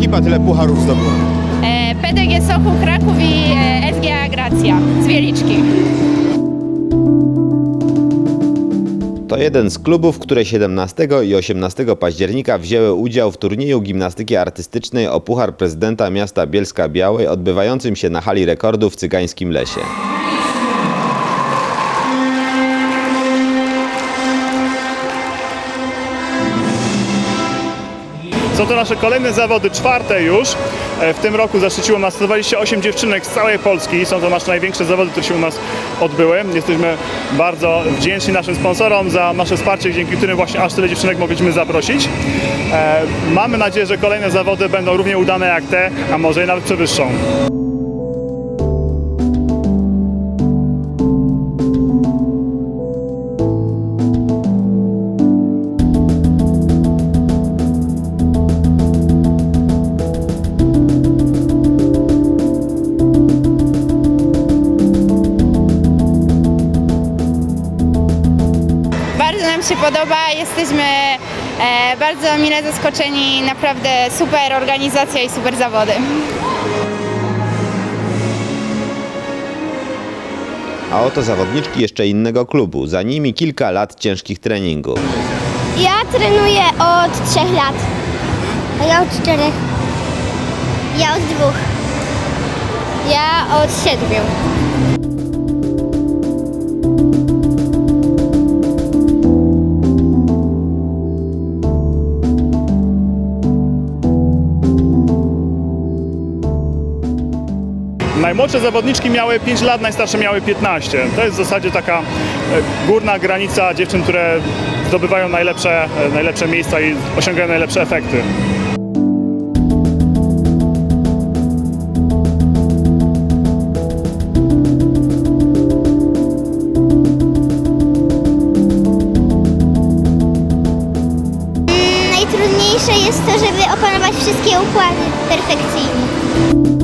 ekipa tyle pucharów zdobyła? E, PDG Sochu Kraków i e, SGA Gracja z Wieliczki. To jeden z klubów, które 17 i 18 października wzięły udział w turnieju gimnastyki artystycznej o Puchar Prezydenta Miasta Bielska Białej odbywającym się na hali rekordów w Cygańskim Lesie. Są to nasze kolejne zawody, czwarte już. E, W tym roku zaszczyciło nas 128 dziewczynek z całej Polski. Są to nasze największe zawody, które się u nas odbyły. Jesteśmy bardzo wdzięczni naszym sponsorom za nasze wsparcie, dzięki którym właśnie aż tyle dziewczynek mogliśmy zaprosić. E, Mamy nadzieję, że kolejne zawody będą równie udane jak te, a może i nawet przewyższą. Nam się podoba, jesteśmy e, bardzo mile zaskoczeni, naprawdę super organizacja i super zawody. A oto zawodniczki jeszcze innego klubu. Za nimi kilka lat ciężkich treningów. Ja trenuję od trzech lat. A ja od czterech. Ja od dwóch. Ja od siedmiu. Najmłodsze zawodniczki miały 5 lat, najstarsze miały 15. To jest w zasadzie taka e, górna granica dziewczyn, które zdobywają najlepsze, e, najlepsze miejsca i osiągają najlepsze efekty. Najtrudniejsze jest to, żeby opanować wszystkie układy perfekcyjnie.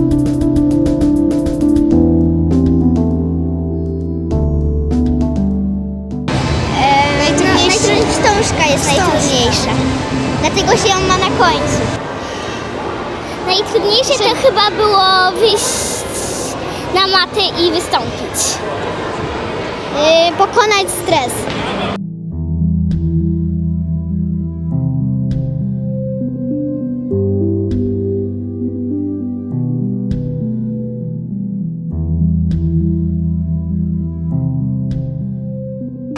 Wstążka jest najtrudniejsza. Dlatego się ją ma na końcu. Najtrudniejsze to chyba było wyjść na matę i wystąpić. pokonać stres.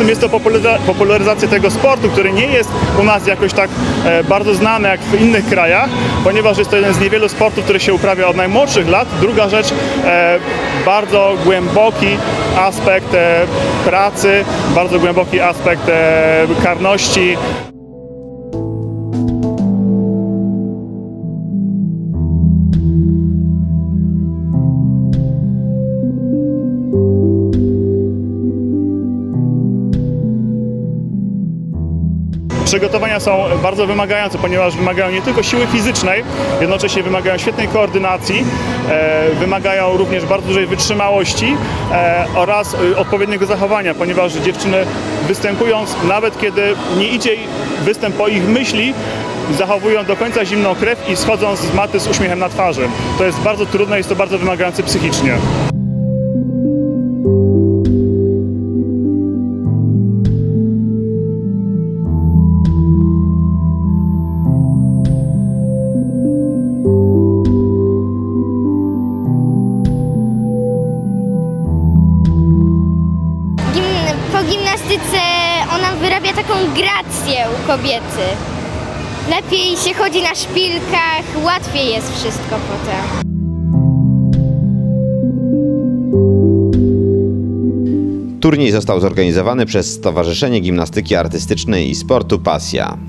Jest to popularyza- popularyzacja tego sportu, który nie jest u nas jakoś tak e, bardzo znany jak w innych krajach, ponieważ jest to jeden z niewielu sportów, który się uprawia od najmłodszych lat. Druga rzecz, e, bardzo głęboki aspekt e, pracy, bardzo głęboki aspekt karności. Przygotowania są bardzo wymagające, ponieważ wymagają nie tylko siły fizycznej, jednocześnie wymagają świetnej koordynacji, e, wymagają również bardzo dużej wytrzymałości e, oraz e, odpowiedniego zachowania, ponieważ dziewczyny występując, nawet kiedy nie idzie występ po ich myśli, zachowują do końca zimną krew i schodzą z maty z uśmiechem na twarzy. To jest bardzo trudne, jest to bardzo wymagające psychicznie. Po gimnastyce ona wyrabia taką grację u kobiety. Lepiej się chodzi na szpilkach, łatwiej jest wszystko potem. Turniej został zorganizowany przez Stowarzyszenie Gimnastyki Artystycznej i Sportu Pasja.